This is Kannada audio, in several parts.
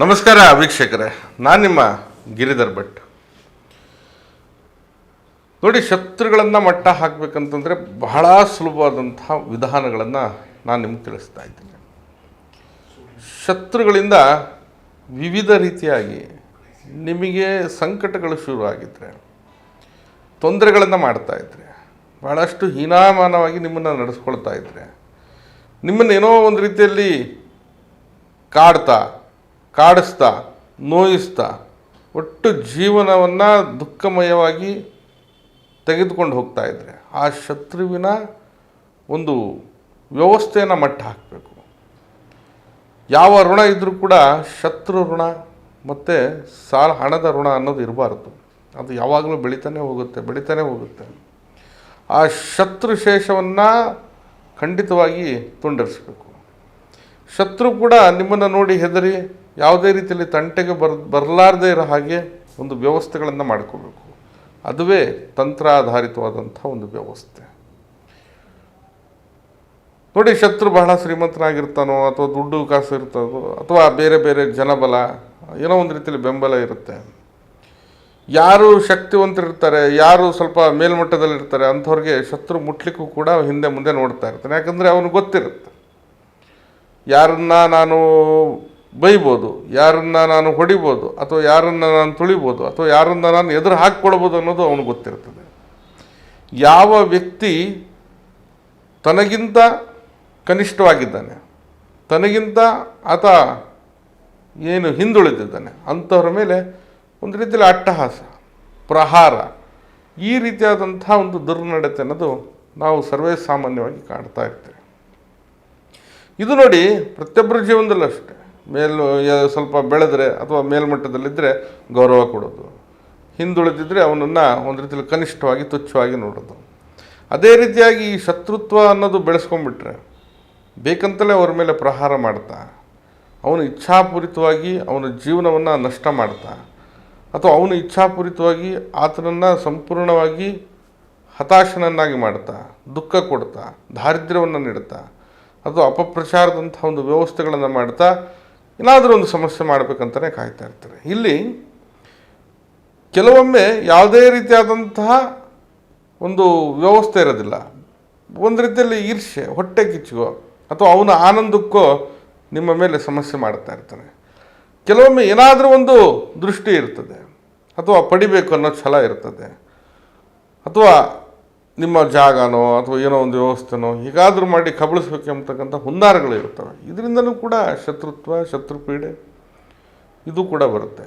ನಮಸ್ಕಾರ ವೀಕ್ಷಕರೇ, ನಾನು ನಿಮ್ಮ ಗಿರಿಧರ್ ಭಟ್. ನೋಡಿ, ಶತ್ರುಗಳನ್ನು ಮಟ್ಟ ಹಾಕಬೇಕಂತಂದರೆ ಬಹಳ ಸುಲಭವಾದಂತಹ ವಿಧಾನಗಳನ್ನು ನಾನು ನಿಮ್ಗೆ ತಿಳಿಸ್ತಾ ಇದ್ದೀನಿ. ಶತ್ರುಗಳಿಂದ ವಿವಿಧ ರೀತಿಯಾಗಿ ನಿಮಗೆ ಸಂಕಟಗಳು ಶುರುವಾಗಿದ್ದರೆ ತೊಂದರೆಗಳನ್ನು ಮಾಡ್ತಾ ಇದ್ದರೆ ಭಾಳಷ್ಟು ಹೀನಾಮಾನವಾಗಿ ನಿಮ್ಮನ್ನು ನಡೆಸ್ಕೊಳ್ತಾ ಇದ್ದರೆ ನಿಮ್ಮನ್ನು ಏನೋ ಒಂದು ರೀತಿಯಲ್ಲಿ ಕಾಡ್ತಾ ಕಾಡಿಸ್ತಾ, ನೋಯಿಸ್ತಾ, ಒಟ್ಟು ಜೀವನವನ್ನು ದುಃಖಮಯವಾಗಿ ತೆಗೆದುಕೊಂಡು ಹೋಗ್ತಾ ಇದ್ದರೆ ಆ ಶತ್ರುವಿನ ಒಂದು ವ್ಯವಸ್ಥೆಯನ್ನು ಮಟ್ಟ ಹಾಕಬೇಕು. ಯಾವ ಋಣ ಇದ್ದರೂ ಕೂಡ ಶತ್ರು ಋಣ ಮತ್ತು ಸಾಲ, ಹಣದ ಋಣ ಅನ್ನೋದು ಇರಬಾರ್ದು. ಅದು ಯಾವಾಗಲೂ ಬೆಳಿತಾನೆ ಹೋಗುತ್ತೆ ಬೆಳಿತಾನೆ ಹೋಗುತ್ತೆ. ಆ ಶತ್ರು ಶೇಷವನ್ನು ಖಂಡಿತವಾಗಿ ತುಂಡರಿಸಬೇಕು. ಶತ್ರು ಕೂಡ ನಿಮ್ಮನ್ನು ನೋಡಿ ಹೆದರಿ ಯಾವುದೇ ರೀತಿಯಲ್ಲಿ ತಂಟೆಗೆ ಬರ್, ಬರಲಾರ್ದೇ ಇರೋ ಹಾಗೆ ಒಂದು ವ್ಯವಸ್ಥೆಗಳನ್ನು ಮಾಡ್ಕೋಬೇಕು. ಅದುವೇ ತಂತ್ರ ಆಧಾರಿತವಾದಂಥ ಒಂದು ವ್ಯವಸ್ಥೆ. ನೋಡಿ, ಶತ್ರು ಬಹಳ ಶ್ರೀಮಂತನಾಗಿರ್ತಾನೋ, ಅಥವಾ ದುಡ್ಡು ಕಾಸು ಇರ್ತದೋ, ಅಥವಾ ಬೇರೆ ಬೇರೆ ಜನಬಲ, ಏನೋ ಒಂದು ರೀತಿಯಲ್ಲಿ ಬೆಂಬಲ ಇರುತ್ತೆ. ಯಾರು ಶಕ್ತಿವಂತರಿರ್ತಾರೆ, ಯಾರು ಸ್ವಲ್ಪ ಮೇಲ್ಮಟ್ಟದಲ್ಲಿರ್ತಾರೆ, ಅಂಥವ್ರಿಗೆ ಶತ್ರು ಮುಟ್ಲಿಕ್ಕೂ ಕೂಡ ಹಿಂದೆ ಮುಂದೆ ನೋಡ್ತಾ ಇರ್ತಾನೆ. ಯಾಕಂದರೆ ಅವನು ಗೊತ್ತಿರುತ್ತೆ. ಯಾರನ್ನ ನಾನು ಬೈಬೋದು, ಯಾರನ್ನ ನಾನು ಹೊಡಿಬೋದು ಅಥವಾ ಯಾರನ್ನ ನಾನು ತುಳಿಬೋದು ಅಥವಾ ಯಾರನ್ನ ನಾನು ಎದುರು ಹಾಕ್ಕೊಳ್ಬೋದು ಅನ್ನೋದು ಅವನಿಗೆ ಗೊತ್ತಿರ್ತದೆ. ಯಾವ ವ್ಯಕ್ತಿ ತನಗಿಂತ ಕನಿಷ್ಠವಾಗಿದ್ದಾನೆ, ತನಗಿಂತ ಆತ ಏನು ಹಿಂದುಳಿದಿದ್ದಾನೆ ಅಂಥವ್ರ ಮೇಲೆ ಒಂದು ರೀತಿಯಲ್ಲಿ ಅಟ್ಟಹಾಸ, ಪ್ರಹಾರ, ಈ ರೀತಿಯಾದಂಥ ಒಂದು ದುರ್ನಡತೆ ಅನ್ನೋದು ನಾವು ಸರ್ವೇ ಸಾಮಾನ್ಯವಾಗಿ ಕಾಣ್ತಾ ಇರ್ತೇವೆ. ಇದು ನೋಡಿ ಪ್ರತಿಯೊಬ್ಬರ ಜೀವನದಲ್ಲೂ ಅಷ್ಟೇ. ಮೇಲು ಸ್ವಲ್ಪ ಬೆಳೆದ್ರೆ ಅಥವಾ ಮೇಲ್ಮಟ್ಟದಲ್ಲಿದ್ದರೆ ಗೌರವ ಕೊಡೋದು. ಹಿಂದುಳಿದಿದ್ದರೆ ಅವನನ್ನು ಒಂದು ರೀತಿಯಲ್ಲಿ ಕನಿಷ್ಠವಾಗಿ ತುಚ್ಛವಾಗಿ ನೋಡೋದು. ಅದೇ ರೀತಿಯಾಗಿ ಈ ಶತ್ರುತ್ವ ಅನ್ನೋದು ಬೆಳೆಸ್ಕೊಂಡ್ಬಿಟ್ರೆ ಬೇಕಂತಲೇ ಅವ್ರ ಮೇಲೆ ಪ್ರಹಾರ ಮಾಡ್ತಾ, ಅವನು ಇಚ್ಛಾಪೂರಿತವಾಗಿ ಅವನ ಜೀವನವನ್ನು ನಷ್ಟ ಮಾಡ್ತಾ, ಅಥವಾ ಅವನು ಇಚ್ಛಾಪೂರಿತವಾಗಿ ಆತನನ್ನು ಸಂಪೂರ್ಣವಾಗಿ ಹತಾಶನನ್ನಾಗಿ ಮಾಡ್ತಾ, ದುಃಖ ಕೊಡ್ತಾ, ದಾರಿದ್ರ್ಯವನ್ನು ನೀಡ್ತಾ, ಅಥವಾ ಅಪಪ್ರಚಾರದಂಥ ಒಂದು ವ್ಯವಸ್ಥೆಗಳನ್ನು ಮಾಡ್ತಾ ಏನಾದರೂ ಒಂದು ಸಮಸ್ಯೆ ಮಾಡಬೇಕಂತಲೇ ಕಾಯ್ತಾ ಇರ್ತಾರೆ. ಇಲ್ಲಿ ಕೆಲವೊಮ್ಮೆ ಯಾವುದೇ ರೀತಿಯಾದಂತಹ ಒಂದು ವ್ಯವಸ್ಥೆ ಇರೋದಿಲ್ಲ. ಒಂದು ರೀತಿಯಲ್ಲಿ ಈರ್ಷೆ ಹೊಟ್ಟೆ ಕಿಚ್ಚುಗೋ ಅಥವಾ ಅವನ ಆನಂದಕ್ಕೋ ನಿಮ್ಮ ಮೇಲೆ ಸಮಸ್ಯೆ ಮಾಡ್ತಾ ಇರ್ತಾನೆ. ಕೆಲವೊಮ್ಮೆ ಏನಾದರೂ ಒಂದು ದೃಷ್ಟಿ ಇರ್ತದೆ. ಅಥವಾ ಪಡಿಬೇಕು ಅನ್ನೋ ಛಲ ಇರ್ತದೆ. ಅಥವಾ ನಿಮ್ಮ ಜಾಗನೋ ಅಥವಾ ಏನೋ ಒಂದು ವ್ಯವಸ್ಥೆನೋ ಹೀಗಾದರೂ ಮಾಡಿ ಕಬಳಿಸ್ಬೇಕೆಂಬತಕ್ಕಂಥ ಹುನ್ನಾರಗಳು ಇರ್ತವೆ ಇದರಿಂದಲೂ ಕೂಡ ಶತ್ರುತ್ವ, ಶತ್ರುಪೀಡೆ, ಇದು ಕೂಡ ಬರುತ್ತೆ.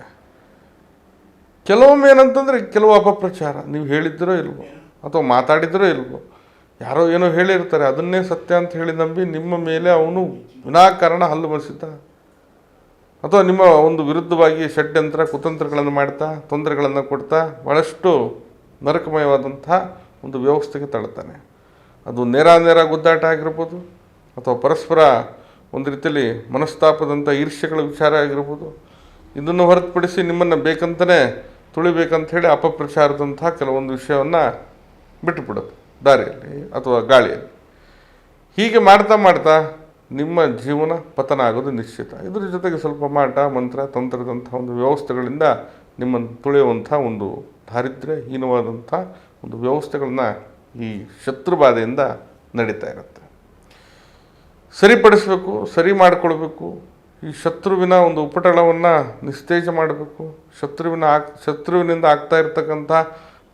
ಕೆಲವೊಮ್ಮೆ ಏನಂತಂದರೆ ಕೆಲವು ಅಪಪ್ರಚಾರ, ನೀವು ಹೇಳಿದ್ದಿರೋ ಇಲ್ವೋ ಅಥವಾ ಮಾತಾಡಿದ್ರೋ ಇಲ್ವೋ, ಯಾರೋ ಏನೋ ಹೇಳಿರ್ತಾರೆ, ಅದನ್ನೇ ಸತ್ಯ ಅಂತ ಹೇಳಿ ನಂಬಿ ನಿಮ್ಮ ಮೇಲೆ ಅವನು ವಿನಾಕಾರಣ ಹಲ್ಲು ಬಸಿತ ಅಥವಾ ನಿಮ್ಮ ಒಂದು ವಿರುದ್ಧವಾಗಿ ಷಡ್ಯಂತ್ರ, ಕುತಂತ್ರಗಳನ್ನು ಮಾಡ್ತಾ, ತೊಂದರೆಗಳನ್ನು ಕೊಡ್ತಾ ಭಾಳಷ್ಟು ನರಕಮಯವಾದಂಥ ಒಂದು ವ್ಯವಸ್ಥೆಗೆ ತಳ್ತಾನೆ ಅದು ನೇರ ನೇರ ಗುದ್ದಾಟ ಆಗಿರ್ಬೋದು ಅಥವಾ ಪರಸ್ಪರ ಒಂದು ರೀತಿಯಲ್ಲಿ ಮನಸ್ತಾಪದಂಥ ಈರ್ಷ್ಯಗಳ ವಿಚಾರ ಆಗಿರ್ಬೋದು. ಇದನ್ನು ಹೊರತುಪಡಿಸಿ ನಿಮ್ಮನ್ನು ಬೇಕಂತಲೇ ತುಳಿಬೇಕಂತ ಹೇಳಿ ಅಪಪ್ರಚಾರದಂತಹ ಕೆಲವೊಂದು ವಿಷಯವನ್ನು ಬಿಟ್ಟುಬಿಡೋದು, ದಾರಿಯಲ್ಲಿ ಅಥವಾ ಗಾಳಿಯಲ್ಲಿ. ಹೀಗೆ ಮಾಡ್ತಾ ಮಾಡ್ತಾ ನಿಮ್ಮ ಜೀವನ ಪತನ ಆಗೋದು ನಿಶ್ಚಿತ. ಇದ್ರ ಜೊತೆಗೆ ಸ್ವಲ್ಪ ಮಾಟ, ಮಂತ್ರ ತಂತ್ರದಂಥ ಒಂದು ವ್ಯವಸ್ಥೆಗಳಿಂದ ನಿಮ್ಮನ್ನು ತುಳಿಯುವಂಥ ಒಂದು ದಾರಿದ್ರ್ಯ ಹೀನವಾದಂಥ ಒಂದು ವ್ಯವಸ್ಥೆಗಳನ್ನ ಈ ಶತ್ರುಬಾಧೆಯಿಂದ ನಡೀತಾ ಇರುತ್ತೆ. ಸರಿಪಡಿಸಬೇಕು, ಸರಿ ಮಾಡಿಕೊಳ್ಬೇಕು, ಈ ಶತ್ರುವಿನ ಒಂದು ಉಪಟಳವನ್ನು ನಿಸ್ತೇಜ ಮಾಡಬೇಕು, ಶತ್ರುವಿನ ಆಗ್ ಶತ್ರುವಿನಿಂದ ಆಗ್ತಾ ಇರತಕ್ಕಂಥ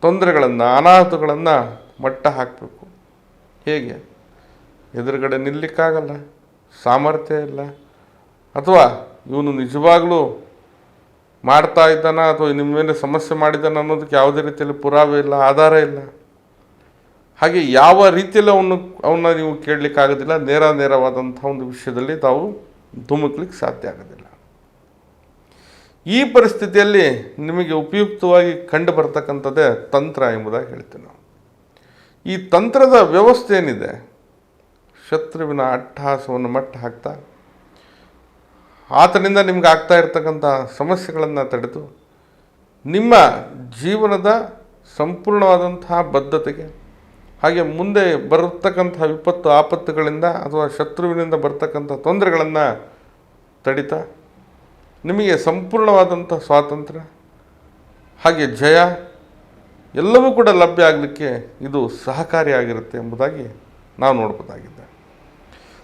ತೊಂದರೆಗಳನ್ನು, ಅನಾಹುತಗಳನ್ನು ಮಟ್ಟ ಹಾಕಬೇಕು. ಹೇಗೆ? ಎದುರುಗಡೆ ನಿಲ್ಲಕ್ಕಾಗಲ್ಲ, ಸಾಮರ್ಥ್ಯ ಇಲ್ಲ. ಅಥವಾ ಇವನು ನಿಜವಾಗ್ಲೂ ಮಾಡ್ತಾ ಇದ್ದಾನ ಅಥವಾ ನಿಮ್ಮ ಸಮಸ್ಯೆ ಮಾಡಿದ್ದಾನ ಅನ್ನೋದಕ್ಕೆ ಯಾವುದೇ ರೀತಿಯಲ್ಲಿ ಪುರಾವೆ ಇಲ್ಲ, ಆಧಾರ ಇಲ್ಲ. ಹಾಗೆ ಯಾವ ರೀತಿಯಲ್ಲಿ ಅವನು, ಅವನ್ನ ನೀವು ಕೇಳಲಿಕ್ಕಾಗೋದಿಲ್ಲ ನೇರ ನೇರವಾದಂಥ ಒಂದು ವಿಷಯದಲ್ಲಿ ತಾವು ಧುಮುಕ್ಲಿಕ್ಕೆ ಸಾಧ್ಯ ಆಗೋದಿಲ್ಲ. ಈ ಪರಿಸ್ಥಿತಿಯಲ್ಲಿ ನಿಮಗೆ ಉಪಯುಕ್ತವಾಗಿ ಕಂಡು ಬರ್ತಕ್ಕಂಥದ್ದೇ ತಂತ್ರ ಎಂಬುದಾಗಿ ಹೇಳ್ತೀವಿ ನಾವು. ಈ ತಂತ್ರದ ವ್ಯವಸ್ಥೆ ಏನಿದೆ? ಶತ್ರುವಿನ ಅಟ್ಟಹಾಸವನ್ನು ಮಟ್ಟ ಹಾಕ್ತಾ ಆತನಿಂದ ನಿಮ್ಗೆ ಆಗ್ತಾ ಇರ್ತಕ್ಕಂಥ ಸಮಸ್ಯೆಗಳನ್ನು ತಡೆದು ನಿಮ್ಮ ಜೀವನದ ಸಂಪೂರ್ಣವಾದಂತಹ ಬದ್ಧತೆಗೆ ಹಾಗೆ ಮುಂದೆ ಬರತಕ್ಕಂಥ ವಿಪತ್ತು, ಆಪತ್ತುಗಳಿಂದ ಅಥವಾ ಶತ್ರುವಿನಿಂದ ಬರ್ತಕ್ಕಂಥ ತೊಂದರೆಗಳನ್ನು ತಡಿತಾ, ನಿಮಗೆ ಸಂಪೂರ್ಣವಾದಂಥ ಸ್ವಾತಂತ್ರ್ಯ ಹಾಗೆ ಜಯ ಎಲ್ಲವೂ ಕೂಡ ಲಭ್ಯ ಆಗಲಿಕ್ಕೆ ಇದು ಸಹಕಾರಿಯಾಗಿರುತ್ತೆ ಎಂಬುದಾಗಿ ನಾವು ನೋಡ್ಬೋದಾಗಿದೆ.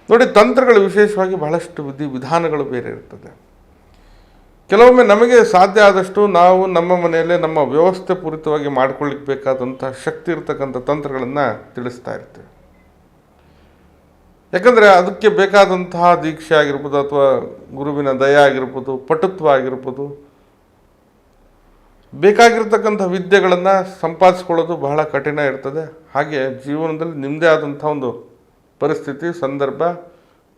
ನೋಡಿ, ತಂತ್ರಗಳು ವಿಶೇಷವಾಗಿ ಬಹಳಷ್ಟು ವಿಧಿ ವಿಧಾನಗಳು ಬೇರೆ ಇರ್ತದೆ. ಕೆಲವೊಮ್ಮೆ ನಮಗೆ ಸಾಧ್ಯ ಆದಷ್ಟು ನಾವು ನಮ್ಮ ಮನೆಯಲ್ಲೇ ನಮ್ಮ ವ್ಯವಸ್ಥೆ ಪೂರಿತವಾಗಿ ಮಾಡ್ಕೊಳ್ಳಿಕ್ಕೆ ಬೇಕಾದಂಥ ಶಕ್ತಿ ಇರತಕ್ಕಂಥ ತಂತ್ರಗಳನ್ನು ತಿಳಿಸ್ತಾ ಇರ್ತೇವೆ. ಯಾಕಂದರೆ ಅದಕ್ಕೆ ಬೇಕಾದಂತಹ ದೀಕ್ಷೆ ಆಗಿರ್ಬೋದು ಅಥವಾ ಗುರುವಿನ ದಯ ಆಗಿರ್ಬೋದು, ಪಟುತ್ವ ಆಗಿರ್ಬೋದು, ಬೇಕಾಗಿರ್ತಕ್ಕಂಥ ವಿದ್ಯೆಗಳನ್ನು ಸಂಪಾದಿಸ್ಕೊಳ್ಳೋದು ಬಹಳ ಕಠಿಣ ಇರ್ತದೆ. ಹಾಗೆ ಜೀವನದಲ್ಲಿ ನಿಮ್ಮದೇ ಆದಂಥ ಒಂದು ಪರಿಸ್ಥಿತಿ, ಸಂದರ್ಭ,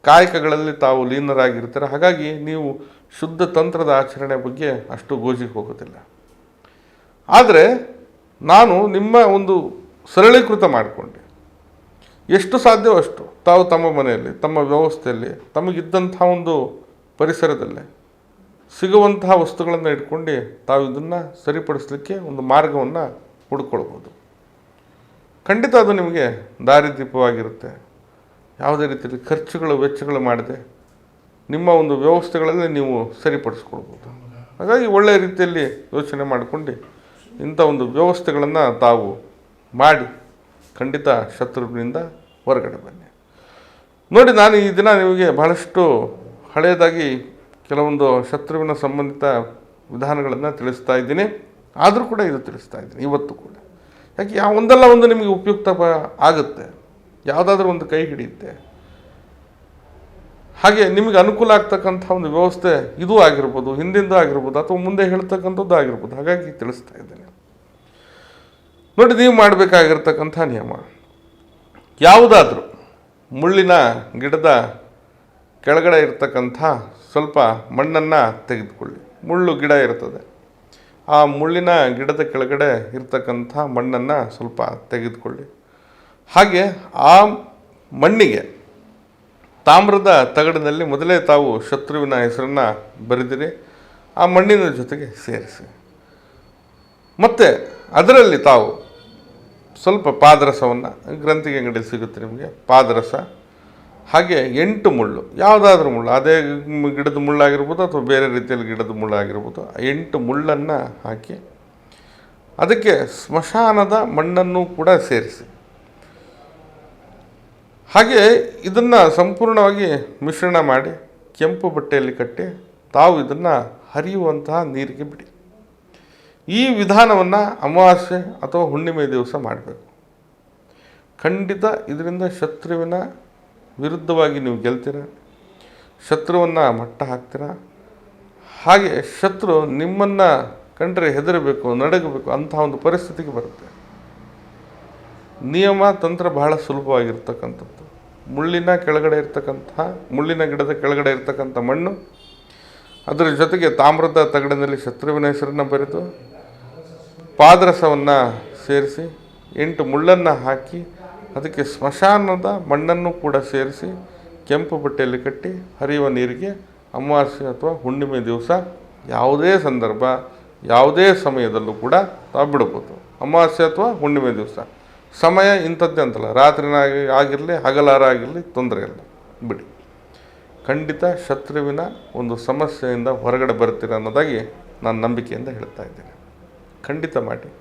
ಕಾಯಕಗಳಲ್ಲಿ ತಾವು ಲೀನರಾಗಿರ್ತಾರೆ. ಹಾಗಾಗಿ ನೀವು ಶುದ್ಧ ತಂತ್ರದ ಆಚರಣೆ ಬಗ್ಗೆ ಅಷ್ಟು ಗೋಜಿಗೆ ಹೋಗೋದಿಲ್ಲ. ಆದರೆ ನಾನು ನಿಮ್ಮ ಒಂದು ಸರಳೀಕೃತ ಮಾಡಿಕೊಂಡೆ. ಎಷ್ಟು ಸಾಧ್ಯವೋ ಅಷ್ಟು. ತಾವು ತಮ್ಮ ಮನೆಯಲ್ಲಿ, ತಮ್ಮ ವ್ಯವಸ್ಥೆಯಲ್ಲಿ ತಮಗಿದ್ದಂಥ ಒಂದು ಪರಿಸರದಲ್ಲೇ ಸಿಗುವಂತಹ ವಸ್ತುಗಳನ್ನು ಇಟ್ಕೊಂಡು ತಾವು ಇದನ್ನು ಸರಿಪಡಿಸಲಿಕ್ಕೆ ಒಂದು ಮಾರ್ಗವನ್ನು ಹುಡ್ಕೊಳ್ಬೋದು. ಖಂಡಿತ ಅದು ನಿಮಗೆ ದಾರಿದೀಪವಾಗಿರುತ್ತೆ. ಯಾವುದೇ ರೀತಿಯಲ್ಲಿ ಖರ್ಚುಗಳು, ವೆಚ್ಚಗಳು ಮಾಡದೆ ನಿಮ್ಮ ಒಂದು ವ್ಯವಸ್ಥೆಗಳಲ್ಲಿ ನೀವು ಸರಿಪಡಿಸ್ಕೊಳ್ಬೋದು. ಹಾಗಾಗಿ ಒಳ್ಳೆಯ ರೀತಿಯಲ್ಲಿ ಯೋಚನೆ ಮಾಡಿಕೊಂಡು ಇಂಥ ಒಂದು ವ್ಯವಸ್ಥೆಗಳನ್ನು ತಾವು ಮಾಡಿ ಖಂಡಿತ ಶತ್ರುವಿನಿಂದ ಹೊರಗಡೆ ಬನ್ನಿ. ನೋಡಿ, ನಾನು ಈ ದಿನ ನಿಮಗೆ ಬಹಳಷ್ಟು ಹಳೆಯದಾಗಿ ಕೆಲವೊಂದು ಶತ್ರುವಿನ ಸಂಬಂಧಿತ ವಿಧಾನಗಳನ್ನು ತಿಳಿಸ್ತಾ ಇದ್ದೀನಿ. ಆದರೂ ಕೂಡ ಇದು ತಿಳಿಸ್ತಾ ಇದ್ದೀನಿ, ಇವತ್ತು ಕೂಡ. ಯಾಕೆ ಒಂದಲ್ಲ ಒಂದು ನಿಮಗೆ ಉಪಯುಕ್ತ ಆಗುತ್ತೆ. ಯಾವುದಾದ್ರೂ ಒಂದು ಕೈ ಹಿಡಿಯುತ್ತೆ. ಹಾಗೆ ನಿಮಗೆ ಅನುಕೂಲ ಆಗ್ತಕ್ಕಂಥ ಒಂದು ವ್ಯವಸ್ಥೆ ಇದು ಆಗಿರ್ಬೋದು, ಹಿಂದಿಂದ ಆಗಿರ್ಬೋದು, ಅಥವಾ ಮುಂದೆ ಹೇಳ್ತಕ್ಕಂಥದ್ದು ಆಗಿರ್ಬೋದು, ಹಾಗಾಗಿ ತಿಳಿಸ್ತಾ ಇದ್ದೇನೆ. ನೋಡಿ, ನೀವು ಮಾಡಬೇಕಾಗಿರ್ತಕ್ಕಂಥ ನಿಯಮ. ಯಾವುದಾದ್ರೂ ಮುಳ್ಳಿನ ಗಿಡದ ಕೆಳಗಡೆ ಇರ್ತಕ್ಕಂಥ ಸ್ವಲ್ಪ ಮಣ್ಣನ್ನು ತೆಗೆದುಕೊಳ್ಳಿ. ಮುಳ್ಳು ಗಿಡ ಇರ್ತದೆ. ಆ ಮುಳ್ಳಿನ ಗಿಡದ ಕೆಳಗಡೆ ಇರ್ತಕ್ಕಂಥ ಮಣ್ಣನ್ನು ಸ್ವಲ್ಪ ತೆಗೆದುಕೊಳ್ಳಿ. ಹಾಗೆ ಆ ಮಣ್ಣಿಗೆ ತಾಮ್ರದ ತಗಡಿನಲ್ಲಿ ಮೊದಲೇ ತಾವು ಶತ್ರುವಿನ ಹೆಸರನ್ನು ಬರೆದಿರಿ, ಆ ಮಣ್ಣಿನ ಜೊತೆಗೆ ಸೇರಿಸಿ. ಮತ್ತು ಅದರಲ್ಲಿ ತಾವು ಸ್ವಲ್ಪ ಪಾದರಸವನ್ನು, ಗ್ರಂಥಿಗೆ ಅಂಗಡಿ ಸಿಗುತ್ತೆ ನಿಮಗೆ, ಪಾದರಸ, ಹಾಗೆ ಎಂಟು ಮುಳ್ಳು, ಯಾವುದಾದ್ರೂ ಮುಳ್ಳು, ಅದೇ ಗಿಡದ ಮುಳ್ಳಾಗಿರ್ಬೋದು ಅಥವಾ ಬೇರೆ ರೀತಿಯಲ್ಲಿ ಗಿಡದ ಮುಳ್ಳಾಗಿರ್ಬೋದು ಎಂಟು ಮುಳ್ಳನ್ನು ಹಾಕಿ ಅದಕ್ಕೆ ಸ್ಮಶಾನದ ಮಣ್ಣನ್ನು ಕೂಡ ಸೇರಿಸಿ. ಹಾಗೆ ಇದನ್ನು ಸಂಪೂರ್ಣವಾಗಿ ಮಿಶ್ರಣ ಮಾಡಿ ಕೆಂಪು ಬಟ್ಟೆಯಲ್ಲಿ ಕಟ್ಟಿ ತಾವು ಇದನ್ನು ಹರಿಯುವಂತಹ ನೀರಿಗೆ ಬಿಡಿ. ಈ ವಿಧಾನವನ್ನು ಅಮಾವಾಸ್ಯೆ ಅಥವಾ ಹುಣ್ಣಿಮೆ ದಿವಸ ಮಾಡಬೇಕು. ಖಂಡಿತ ಇದರಿಂದ ಶತ್ರುವಿನ ವಿರುದ್ಧವಾಗಿ ನೀವು ಗೆಲ್ತೀರ, ಶತ್ರುವನ್ನು ಮಟ್ಟ ಹಾಕ್ತೀರ. ಹಾಗೆ ಶತ್ರು ನಿಮ್ಮನ್ನು ಕಂಡ್ರೆ ಹೆದರಬೇಕು, ನಡಗಬೇಕು ಅಂತಹ ಒಂದು ಪರಿಸ್ಥಿತಿಗೆ ಬರುತ್ತೆ. ನಿಯಮ, ತಂತ್ರ ಬಹಳ ಸುಲಭವಾಗಿರ್ತಕ್ಕಂಥದ್ದು. ಮುಳ್ಳಿನ ಕೆಳಗಡೆ ಇರ್ತಕ್ಕಂತಹ, ಮುಳ್ಳಿನ ಗಿಡದ ಕೆಳಗಡೆ ಇರ್ತಕ್ಕಂಥ ಮಣ್ಣು, ಅದರ ಜೊತೆಗೆ ತಾಮ್ರದ ತಗಡಿನಲ್ಲಿ ಶತ್ರುವಿನ ಹೆಸರನ್ನು ಬರೆದು, ಪಾದರಸವನ್ನು ಸೇರಿಸಿ, ಎಂಟು ಮುಳ್ಳನ್ನು ಹಾಕಿ, ಅದಕ್ಕೆ ಸ್ಮಶಾನದ ಮಣ್ಣನ್ನು ಕೂಡ ಸೇರಿಸಿ, ಕೆಂಪು ಬಟ್ಟೆಯಲ್ಲಿ ಕಟ್ಟಿ, ಹರಿಯುವ ನೀರಿಗೆ ಅಮಾವಾಸ್ಯೆ ಅಥವಾ ಹುಣ್ಣಿಮೆ ದಿವಸ ಯಾವುದೇ ಸಂದರ್ಭ, ಯಾವುದೇ ಸಮಯದಲ್ಲೂ ಕೂಡ ತಾವು ಬಿಡ್ಬೋದು ಅಮಾವಾಸ್ಯೆ ಅಥವಾ ಹುಣ್ಣಿಮೆ ದಿವಸ. ಸಮಯ ಇಂಥದ್ದೇ ಅಂತಲ್ಲ. ರಾತ್ರಿನಾಗಿ ಆಗಿರಲಿ, ಹಗಲಾರ ಆಗಿರಲಿ, ತೊಂದರೆ ಇಲ್ಲ. ಬಿಡಿ. ಖಂಡಿತ ಶತ್ರುವಿನ ಒಂದು ಸಮಸ್ಯೆಯಿಂದ ಹೊರಗಡೆ ಬರ್ತೀರ ಅನ್ನೋದಾಗಿ ನಾನು ನಂಬಿಕೆಯಿಂದ ಹೇಳ್ತಾ ಇದ್ದೇನೆ. ಖಂಡಿತ ಮಾಡಿ.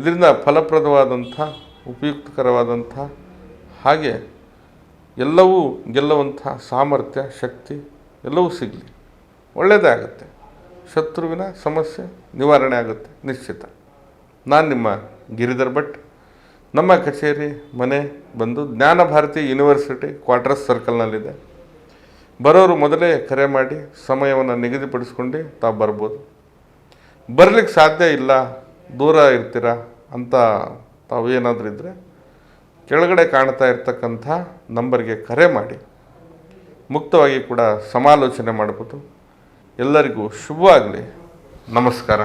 ಇದರಿಂದ ಫಲಪ್ರದವಾದಂಥ, ಉಪಯುಕ್ತಕರವಾದಂಥ ಹಾಗೆ ಎಲ್ಲವೂ ಗೆಲ್ಲುವಂಥ ಸಾಮರ್ಥ್ಯ, ಶಕ್ತಿ ಎಲ್ಲವೂ ಸಿಗಲಿ. ಒಳ್ಳೆಯದೇ ಆಗುತ್ತೆ. ಶತ್ರುವಿನ ಸಮಸ್ಯೆ ನಿವಾರಣೆ ಆಗುತ್ತೆ ನಿಶ್ಚಿತ. ನಾನು ನಿಮ್ಮ ಗಿರಿಧರ್ ಭಟ್. ನಮ್ಮ ಕಚೇರಿ ಮನೆ ಬಂದು ಜ್ಞಾನ ಭಾರತಿ ಯೂನಿವರ್ಸಿಟಿ ಕ್ವಾರ್ಟರ್ಸ್ ಸರ್ಕಲ್ನಲ್ಲಿದೆ. ಬರೋರು ಮೊದಲೇ ಕರೆ ಮಾಡಿ ಸಮಯವನ್ನು ನಿಗದಿಪಡಿಸ್ಕೊಂಡು ತಾವು ಬರ್ಬೋದು. ಬರಲಿಕ್ಕೆ ಸಾಧ್ಯ ಇಲ್ಲ, ದೂರ ಇರ್ತೀರ ಅಂತ ತಾವು ಏನಾದರೂ ಇದ್ದರೆ ಕೆಳಗಡೆ ಕಾಣ್ತಾ ಇರ್ತಕ್ಕಂಥ ನಂಬರ್ಗೆ ಕರೆ ಮಾಡಿ. ಮುಕ್ತವಾಗಿ ಕೂಡ ಸಮಾಲೋಚನೆ ಮಾಡ್ಬೋದು ಎಲ್ಲರಿಗೂ ಶುಭವಾಗಲಿ. ನಮಸ್ಕಾರ.